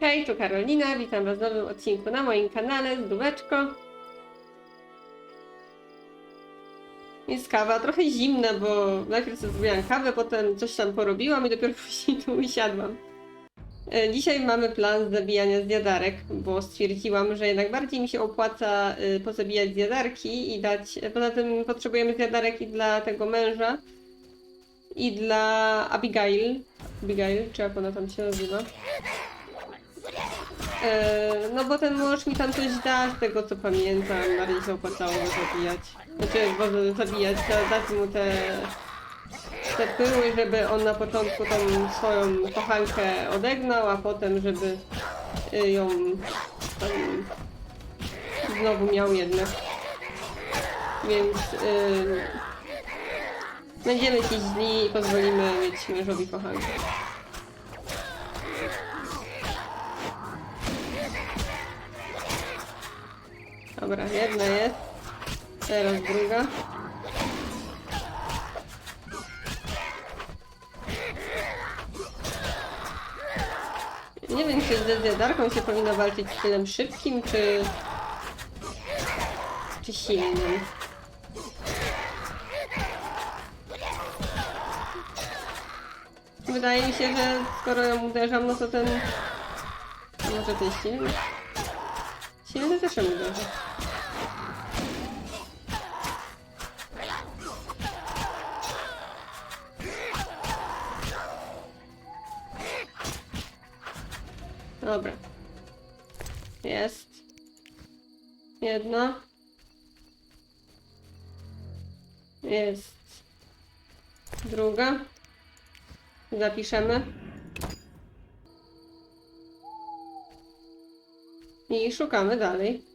Hej, tu Karolina, witam Was w nowym odcinku na moim kanale Zdóweczko. Jest kawa, trochę zimna, bo najpierw sobie zrobiłam kawę, potem coś tam porobiłam i dopiero później tu usiadłam. E, Dzisiaj mamy plan zabijania zjadarek, bo stwierdziłam, że jednak bardziej mi się opłaca y, pozabijać zjadarki i dać... Poza tym potrzebujemy zjadarek i dla tego męża, i dla Abigail. Abigail, czy jak ona tam się nazywa? E, no bo ten mąż mi tam coś da, z tego co pamiętam, bardziej się opłacało go zabijać. Znaczy, bo zabijać, da- dać mu te, te pyły, żeby on na początku tam swoją kochankę odegnał, a potem, żeby y, ją tam znowu miał jednak. Więc y, będziemy ci źli i pozwolimy mieć mężowi kochankę. Dobra, jedna jest. Teraz druga. Nie wiem, czy ze zjadarką się powinno walczyć stylem szybkim, czy... czy silnym. Wydaje mi się, że skoro ją uderzam, no to ten... Może ten silny? Silny też ją uderzy. Dobra. Jest. Jedna. Jest. Druga. Zapiszemy. I szukamy dalej.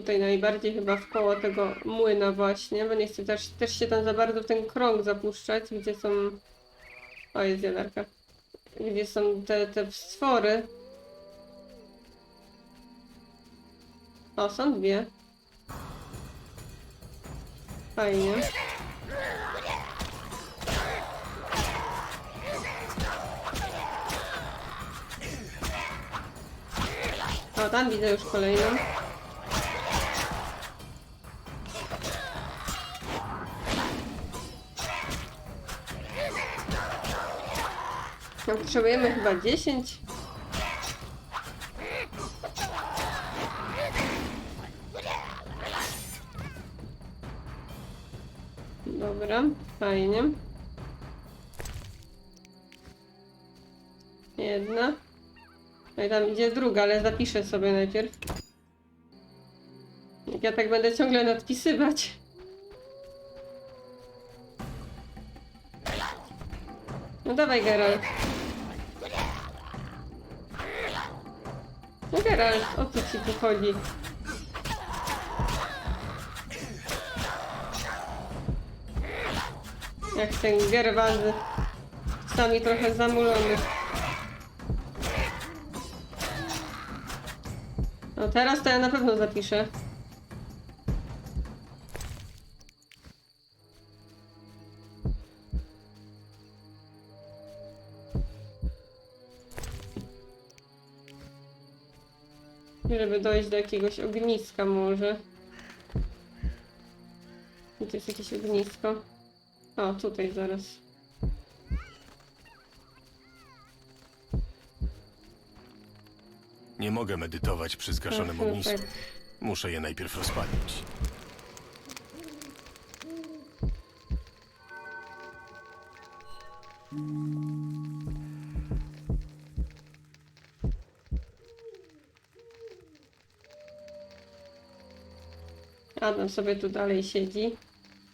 Tutaj najbardziej chyba w koło tego młyna właśnie, bo nie chcę też, też się tam za bardzo w ten krąg zapuszczać, gdzie są... O, jest jadarka. Gdzie są te, te stwory. O, są dwie. Fajnie. O, tam widzę już kolejną. No, potrzebujemy chyba 10. Dobra, fajnie. Jedna. No i tam idzie druga, ale zapiszę sobie najpierw. Jak ja tak będę ciągle nadpisywać. No dawaj, Geralt. Geralt, o co ci tu chodzi? Jak ten Gerwazy. Sami trochę zamulony. No teraz to ja na pewno zapiszę. Żeby dojść do jakiegoś ogniska może. I tu jest jakieś ognisko. O, tutaj zaraz. Nie mogę medytować przy zgaszonym ognisku. tak. Muszę je najpierw rozpalić. Adam sobie tu dalej siedzi.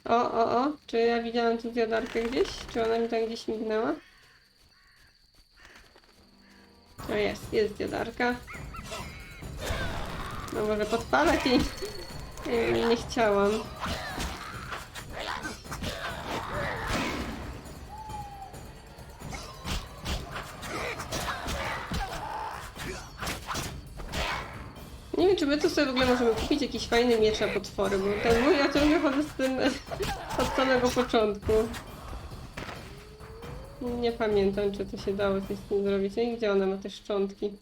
O, o, o, czy ja widziałam tu zjadarkę gdzieś? Czy ona mi tam gdzieś mignęła? O jest, jest zjadarka. No może podpalać jej. Nie, nie chciałam. My tu sobie w ogóle możemy kupić jakiś fajny miecz na potwory, bo ten mój ja ciągle chodzę z tym od samego początku. Nie pamiętam, czy to się dało coś z tym zrobić. No i gdzie ona ma te szczątki?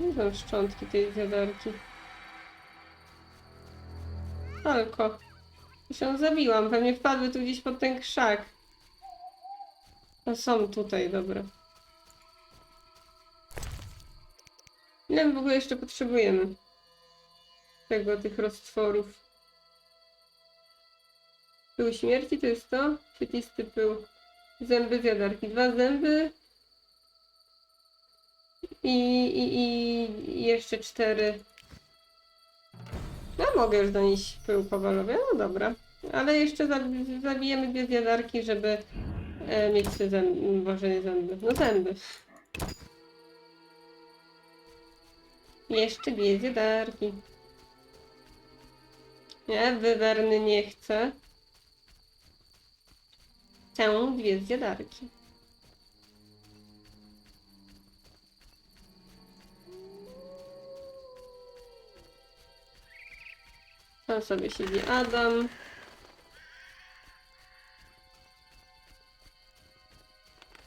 Nie są szczątki tej zjadarki. Alko. Już ją zabiłam, pewnie wpadły tu gdzieś pod ten krzak. A są tutaj, dobra. Ile w ogóle jeszcze potrzebujemy? Tego, tych roztworów. Pył śmierci to jest to? Świetlisty pył. Zęby zjadarki. Dwa zęby. I, i, i jeszcze cztery. Ja mogę już donieść pył powalowy. No dobra. Ale jeszcze zabi- zabijemy dwie zjadarki, żeby e, mieć zęby. Boże, nie zęby. No zęby. Jeszcze dwie zjadarki. Nie, wywerny nie chcę. Chcę dwie zjadarki. Tam sobie siedzi Adam.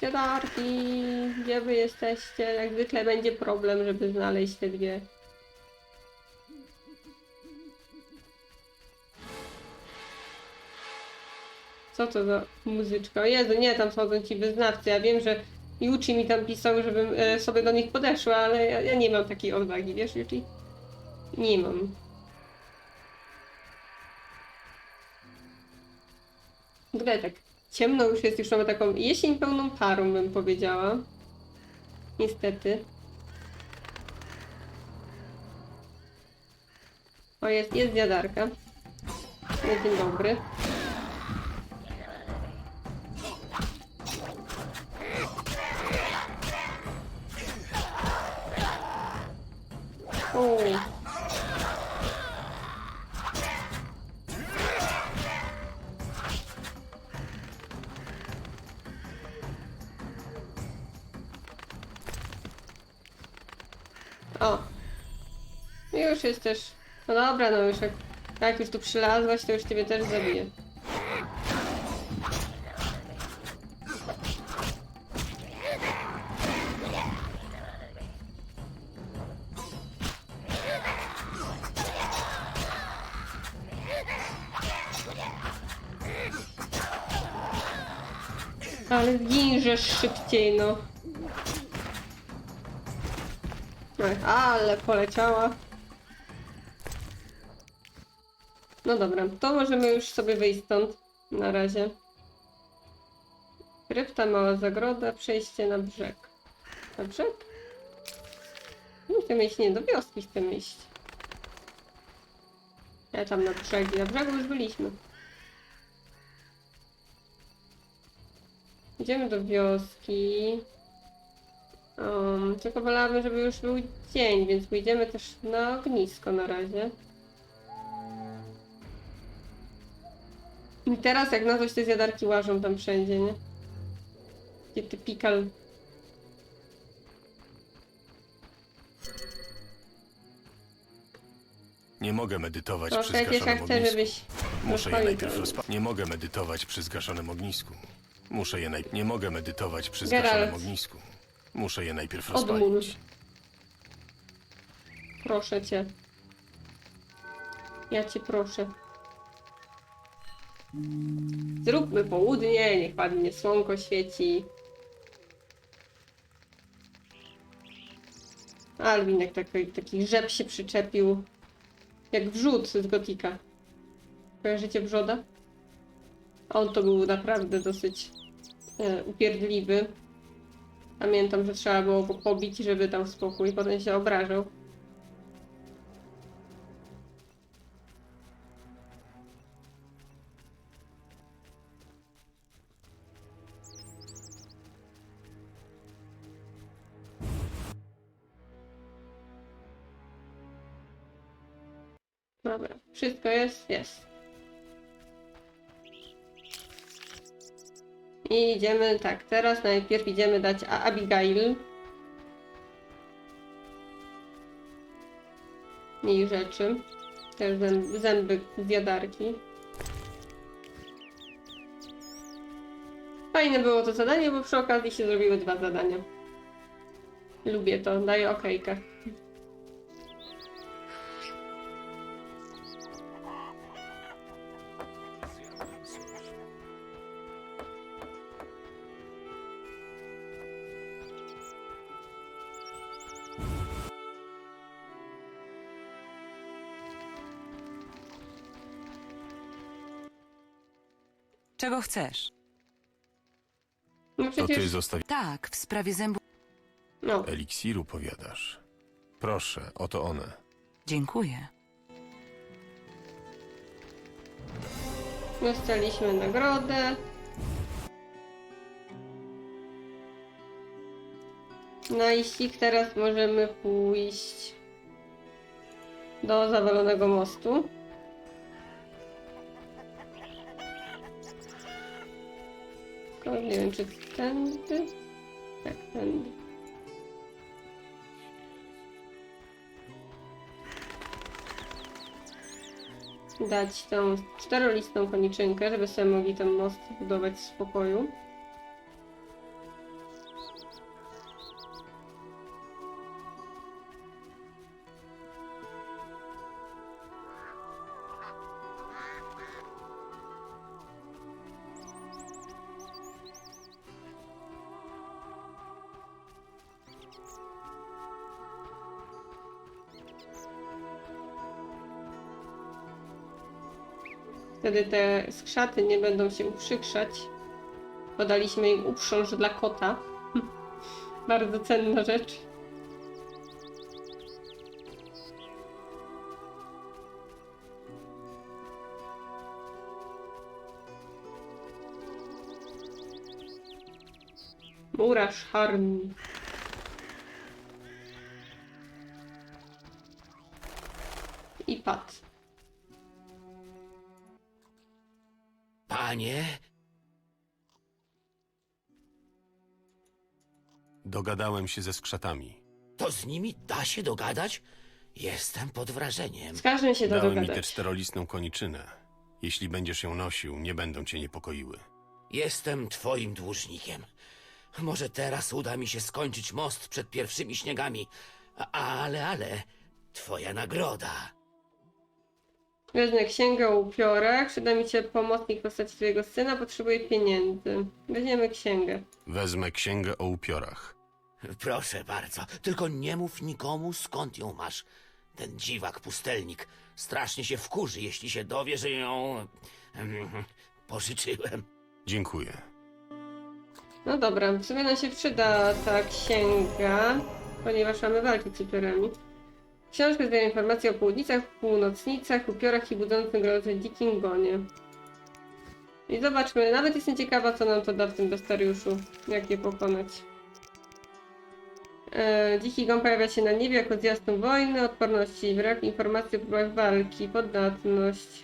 Zjadarki, gdzie wy jesteście? Jak zwykle będzie problem, żeby znaleźć te dwie. Co to za muzyczka? O Jezu, nie, tam schodzą ci wyznawcy. Ja wiem, że Yuchi mi tam pisał, żebym e, sobie do nich podeszła, ale ja, ja nie mam takiej odwagi, wiesz, Yuchi? Nie mam. Tak ciemno już jest, już mamy taką jesień pełną parą, bym powiedziała. Niestety. O, jest, jest zjadarka. No, dzień dobry. Też. No dobra, no już jak, jak już tu przylazłaś, to już ciebie też zabiję. Ale ginżesz szybciej, no. Ale poleciała. No dobra, to możemy już sobie wyjść stąd. Na razie. Krypta, mała zagroda, przejście na brzeg. Na brzeg? Nie chcę iść, nie, do wioski chcę iść. Ja tam na brzegi, na brzegu już byliśmy. Idziemy do wioski. Um, tylko wolałabym, żeby już był dzień, więc pójdziemy też na ognisko na razie. I teraz jak na coś te zjadarki łażą tam wszędzie, nie? Takie typikal. Nie mogę medytować To przy przecież ja zgaszonym chcę, ognisku. żebyś... Muszę je rozpalił najpierw to. Nie mogę medytować przy zgaszonym ognisku. Muszę je najpierw... Nie mogę medytować przy Geralt. zgaszonym ognisku. Muszę je najpierw Odmól. rozpalić. Proszę cię. Ja cię proszę. Zróbmy południe, niech ładnie słonko świeci. Alwinek taki, taki rzep się przyczepił. Jak wrzód z gotika. Kojarzycie wrzoda? On to był naprawdę dosyć e, upierdliwy. Pamiętam, że trzeba było go pobić, żeby tam spokój. Potem się obrażał. wszystko jest? Jest. I idziemy, tak, teraz najpierw idziemy dać Abigail. Jej rzeczy. też zęby, zęby z jadarki. Fajne było to zadanie, bo przy okazji się zrobiły dwa zadania. Lubię to, daję okejkę. Czego chcesz? No To przecież... ty zostawi... Tak, w sprawie zębu. No, Eliksiru powiadasz. Proszę, oto one. Dziękuję. dostaliśmy nagrodę. Na iścik teraz możemy pójść do zawalonego mostu. Czy tędy? Tak, tędy. Dać tą czterolistną koniczynkę, żeby sobie mogli ten most budować w spokoju. Wtedy te skrzaty nie będą się uprzykrzać. Podaliśmy im uprząż dla kota. Bardzo cenna rzecz. Murarz harmi. I padł. Panie, Dogadałem się ze skrzatami. to z nimi da się dogadać? Jestem pod wrażeniem. Z każdym się da Dałem mi tę dogadać. czterolistną koniczynę. Jeśli będziesz ją nosił, nie będą cię niepokoiły. Jestem twoim dłużnikiem. Może teraz uda mi się skończyć most przed pierwszymi śniegami, A- ale, ale, twoja nagroda. Wezmę księgę o upiorach. Przyda mi się pomocnik w postaci twojego syna. Potrzebuję pieniędzy. Weźmiemy księgę. Wezmę księgę o upiorach. Proszę bardzo, tylko nie mów nikomu skąd ją masz. Ten dziwak pustelnik strasznie się wkurzy, jeśli się dowie, że ją em, pożyczyłem. Dziękuję. No dobra, w sumie nam się przyda ta księga, ponieważ mamy walki z upiorami. Książka zbiera informacje o południcach, północnicach, upiorach i budzącym grozę dzikim gonie. I zobaczmy, nawet jestem ciekawa, co nam to da w tym bestariuszu, jak je pokonać. E, dziki gon pojawia się na niebie jako zwiastun wojny, odporności, brak informacji o próbach walki, podatność.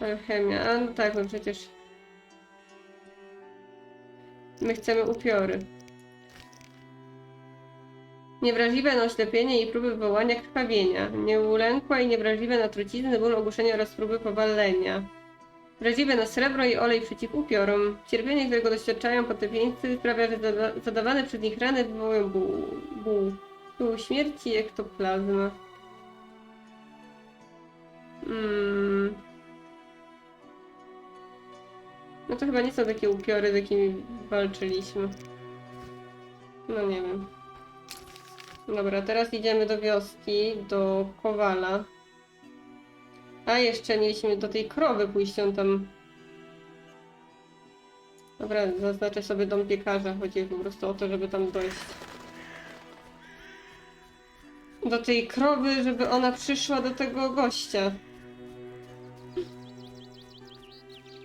Alchemia, a no tak, no przecież My chcemy upiory. Niewrażliwe na oślepienie i próby wywołania krwawienia. Nieulękła i niewrażliwe na trucizny, ból ogłuszenia oraz próby powalenia. Wrażliwe na srebro i olej przeciw upiorom. Cierpienie, którego doświadczają potępieńcy sprawia, że zada zadawane przez nich rany wywołują ból. ból. Ból śmierci i ektoplazma. Mm. No to chyba nie są takie upiory, z jakimi walczyliśmy. No nie wiem. Dobra, teraz idziemy do wioski, do Kowala. A jeszcze mieliśmy do tej krowy pójść, tam... Dobra, zaznaczę sobie dom piekarza, chodzi po prostu o to, żeby tam dojść. Do tej krowy, żeby ona przyszła do tego gościa.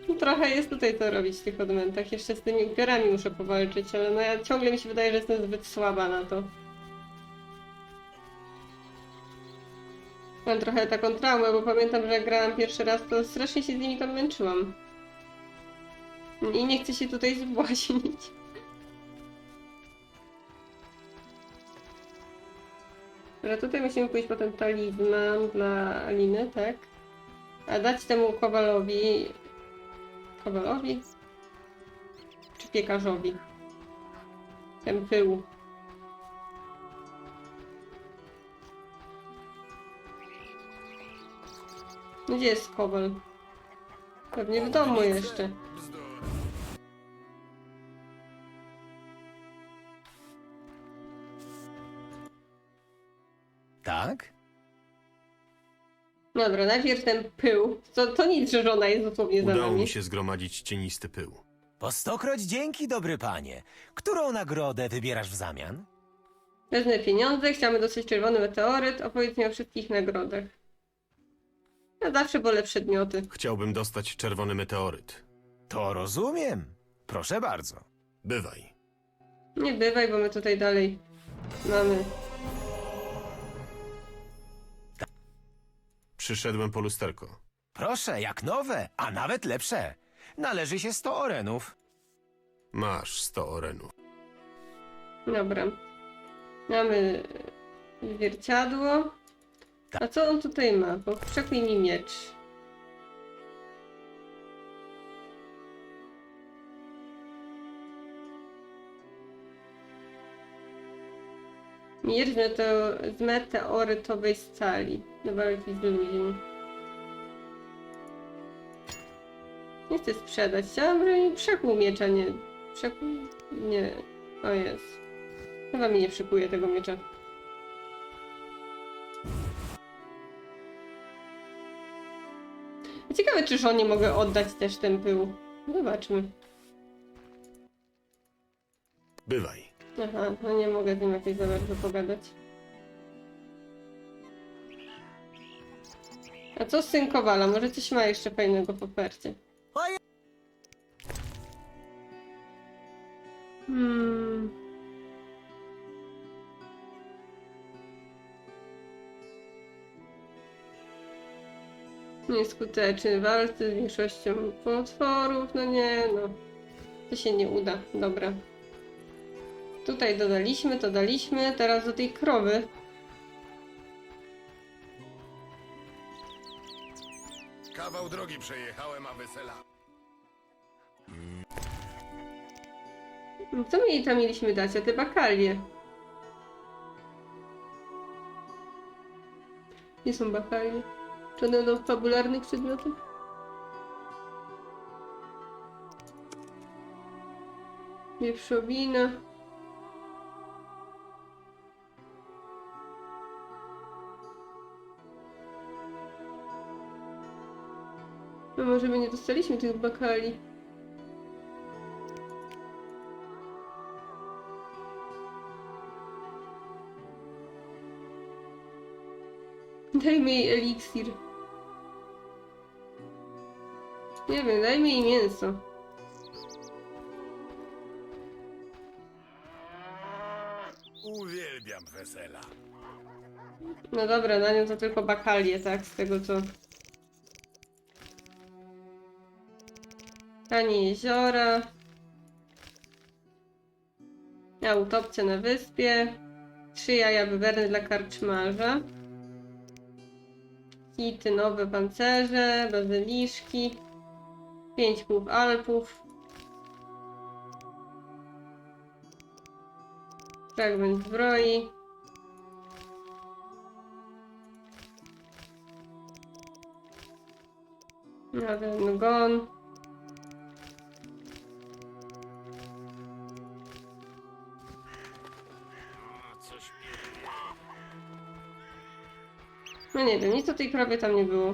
No Trochę jest tutaj co robić w tych odmętach. Jeszcze z tymi upiorami muszę powalczyć, ale no ja ciągle mi się wydaje, że jestem zbyt słaba na to. Mam trochę taką traumę, bo pamiętam, że jak grałam pierwszy raz, to strasznie się z nimi tam męczyłam. I nie chcę się tutaj zbłaźnić. Dobra, tutaj musimy pójść po ten talizman dla Aliny, tak? A dać temu Kowalowi... Kowalowi? Czy piekarzowi? Ten pył. Gdzie jest Kowal? Pewnie w domu jeszcze. Tak? Dobra, najpierw ten pył. To, to nic, że żona jest dosłownie za Udało nami. mi się zgromadzić cienisty pył. Po stokroć dzięki, dobry panie. Którą nagrodę wybierasz w zamian? Wezmę pieniądze, chciałabym dostać czerwony meteoryt, opowiedz mi o wszystkich nagrodach. Ja zawsze wolę przedmioty. Chciałbym dostać czerwony meteoryt. To rozumiem. Proszę bardzo. Bywaj. Nie bywaj, bo my tutaj dalej mamy. Przyszedłem po lusterko. Proszę, jak nowe, a nawet lepsze. Należy się 100 orenów. Masz 100 orenów. Dobra. Mamy zwierciadło. A co on tutaj ma? Bo przekuj mi miecz. Z meteo- z meteorytowej stali. Do walki z ludźmi. Nie chcę sprzedać. Chciałam przekuł miecza, nie. Przekuł... Nie. O jest. Chyba mi nie przykuje tego miecza. Ciekawe, czy żonie mogę oddać też ten pył. Zobaczmy. Bywaj. Aha, no nie mogę z nim jakoś za bardzo pogadać. A co syn Kowala? Może coś ma jeszcze fajnego w ofercie? Hmm. Nieskuteczny w walce z większością potworów. No nie, no. To się nie uda. Dobra. Tutaj dodaliśmy, to daliśmy. Teraz do tej krowy. Kawał drogi przejechałem, a wesela. Co my jej tam mieliśmy dać? A te bakalie. Nie są bakalie. Czy one będą w fabularnych przedmiotach? Wieprzowina. No może my nie dostaliśmy tych bakali. Dajmy jej eliksir. Nie wiem, dajmy jej mięso. Uwielbiam wesela. No dobra, na nią to tylko bakalie, tak? Z tego co... Tanie jeziora. Autopcja na wyspie. Trzy jaja wywerne dla karczmarza. Hity, nowe pancerze, bazyliszki. Pięć płów Alpów. Fragment zbroi. Jeden gon. No nie wiem, nic o tej krowie tam nie było.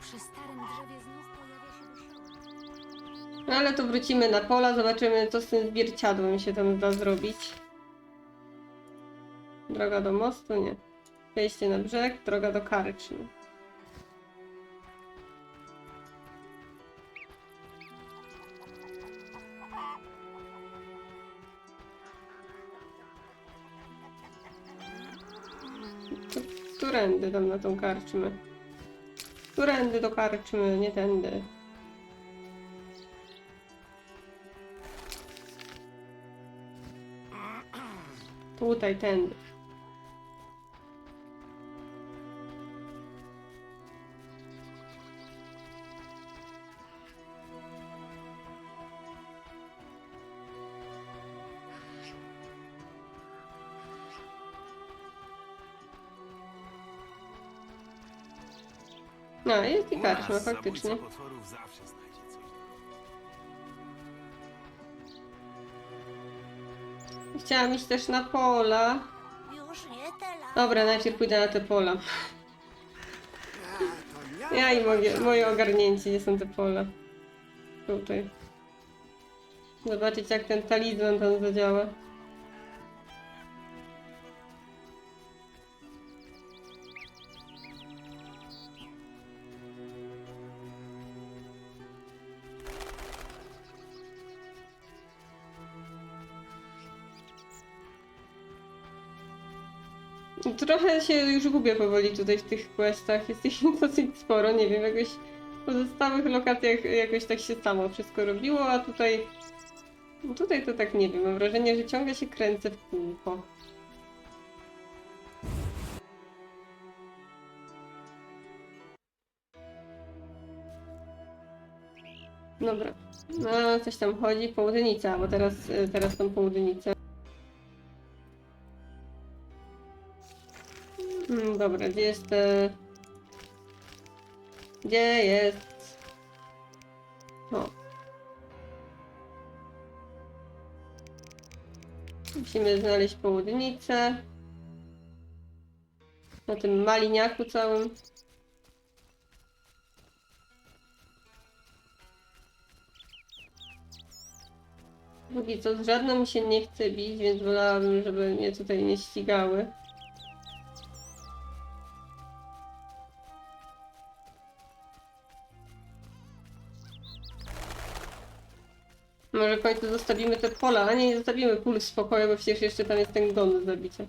Przy starym drzewie znów pojawia się dusza. No ale to wrócimy na pola, zobaczymy co z tym zwierciadłem się tam da zrobić. Droga do mostu? Nie. Wejście na brzeg, droga do karczmy. Którędy tam na tą karczmę? Którędy do karczmy, nie tędy. Tutaj, tędy. No, jest i karczma, faktycznie. Chciałam iść też na pola. Dobra, najpierw pójdę na te pola. Ja i moje, moje ogarnięcie, gdzie są te pola. Tutaj. Zobaczyć jak ten talizman tam zadziała. Trochę się już gubię powoli tutaj w tych questach. Jest ich dosyć sporo, nie wiem, jakoś w pozostałych lokacjach jakoś tak się samo wszystko robiło, a tutaj... no Tutaj to tak nie wiem, mam wrażenie, że ciągle się kręcę w kółko. Dobra. No, coś tam chodzi. Południca, bo teraz, teraz tą południcę. Mm, dobra, gdzie jest te... Gdzie jest... O. Musimy znaleźć południcę. Na tym maliniaku całym. Póki co z żadną się nie chce bić, więc wolałabym, żeby mnie tutaj nie ścigały. Zostawimy te pola, a nie, nie zostawimy pól w spokoju, bo przecież jeszcze tam jest ten gon do zabicia.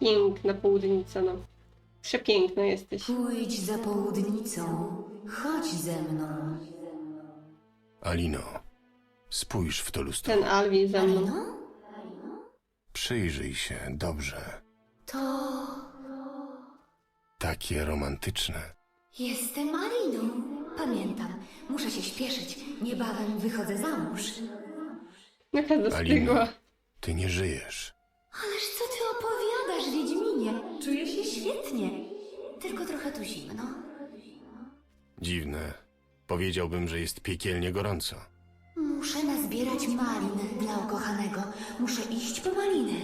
Piękna południca, no. Przepiękna jesteś. Pójdź za południcą, chodź ze mną. Alino, spójrz w to lustro. Ten Alwi za mną. Przyjrzyj się dobrze. to Takie romantyczne. jestem Aliną. Pamiętam, muszę się śpieszyć. Niebawem wychodzę za mąż. Jaka zastygła. ty nie żyjesz. Ależ co ty opowiadasz, Wiedźminie? Czuję się świetnie. Tylko trochę tu zimno. Dziwne. Powiedziałbym, że jest piekielnie gorąco. Muszę nazbierać malin dla ukochanego. Muszę iść po maliny.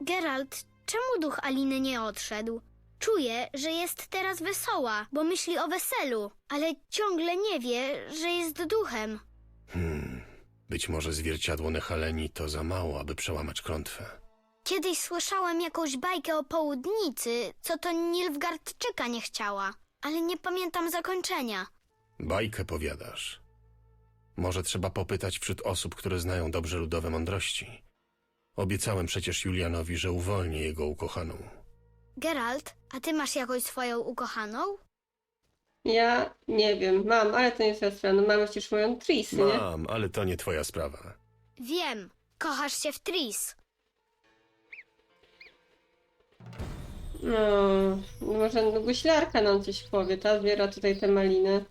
Geralt, czemu duch Aliny nie odszedł? Czuję, że jest teraz wesoła, bo myśli o weselu, ale ciągle nie wie, że jest duchem. Hmm. Być może zwierciadło Nehaleni to za mało, aby przełamać klątwę. Kiedyś słyszałem jakąś bajkę o południcy, co to Nilfgaardczyka nie chciała, ale nie pamiętam zakończenia. Bajkę powiadasz. Może trzeba popytać wśród osób, które znają dobrze ludowe mądrości. Obiecałem przecież Julianowi, że uwolnię jego ukochaną. Geralt, a ty masz jakąś swoją ukochaną? Ja nie wiem, mam, ale to nie jest twoja sprawa. No mam przecież moją Tris, nie? Mam, ale to nie twoja sprawa. Wiem, kochasz się w Tris. No, może no, guślarka nam coś powie, ta zbiera tutaj te maliny.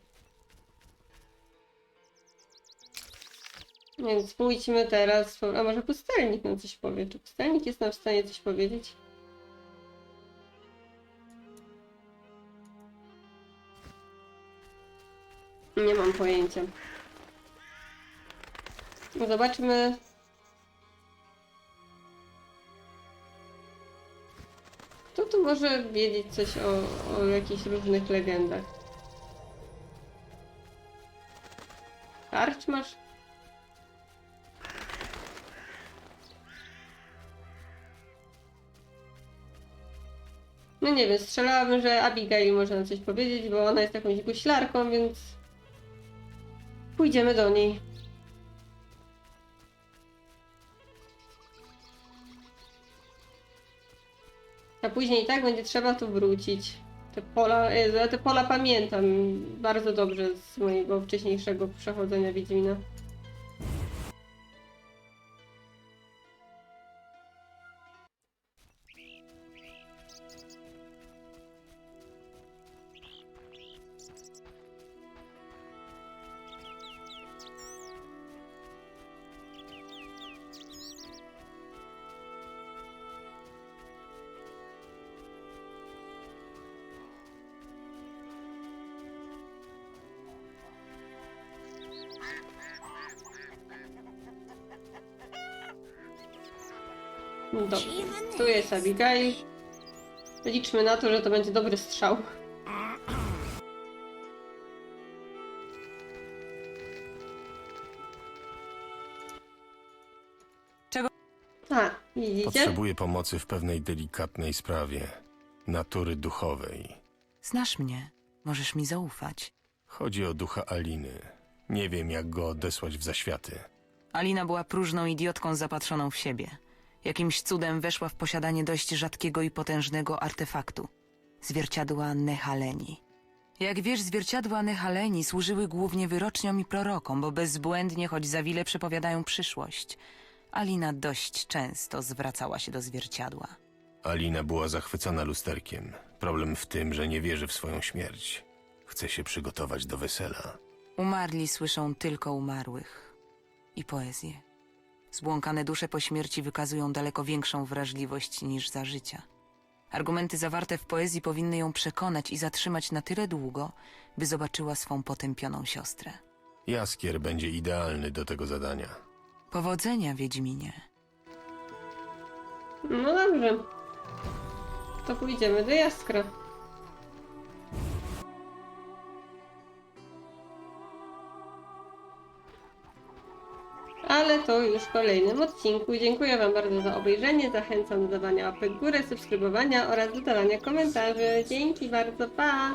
Więc pójdźmy teraz, a może pustelnik nam coś powie. Czy pustelnik jest nam w stanie coś powiedzieć? Nie mam pojęcia. Zobaczmy. Kto tu może wiedzieć coś o, o jakichś różnych legendach? Karczmasz? No nie wiem, strzelałabym, że Abigail może nam coś powiedzieć, bo ona jest jakąś guślarką, więc pójdziemy do niej. A później i tak będzie trzeba tu wrócić. Te pola, te pola pamiętam bardzo dobrze z mojego wcześniejszego przechodzenia Wiedźmina. Dobrze, tu jest Abigail. Liczmy na to, że to będzie dobry strzał. Czego- A, widzicie? Potrzebuję pomocy w pewnej delikatnej sprawie. Natury duchowej. Znasz mnie. Możesz mi zaufać. Chodzi o ducha Aliny. Nie wiem, jak go odesłać w zaświaty. Alina była próżną idiotką zapatrzoną w siebie. Jakimś cudem weszła w posiadanie dość rzadkiego i potężnego artefaktu. Zwierciadła Nehaleni. Jak wiesz, zwierciadła Nehaleni służyły głównie wyroczniom i prorokom, bo bezbłędnie, choć za wiele przepowiadają przyszłość. Alina dość często zwracała się do zwierciadła. Alina była zachwycona lusterkiem. Problem w tym, że nie wierzy w swoją śmierć. Chce się przygotować do wesela. Umarli słyszą tylko umarłych. I poezję. Zbłąkane dusze po śmierci wykazują daleko większą wrażliwość niż za życia. Argumenty zawarte w poezji powinny ją przekonać i zatrzymać na tyle długo, by zobaczyła swą potępioną siostrę. Jaskier będzie idealny do tego zadania. Powodzenia, Wiedźminie. No dobrze. To pójdziemy do Jaskra. Ale to już w kolejnym odcinku. Dziękuję Wam bardzo za obejrzenie. Zachęcam do dawania łapek w górę, subskrybowania oraz dodawania komentarzy. Dzięki bardzo, pa!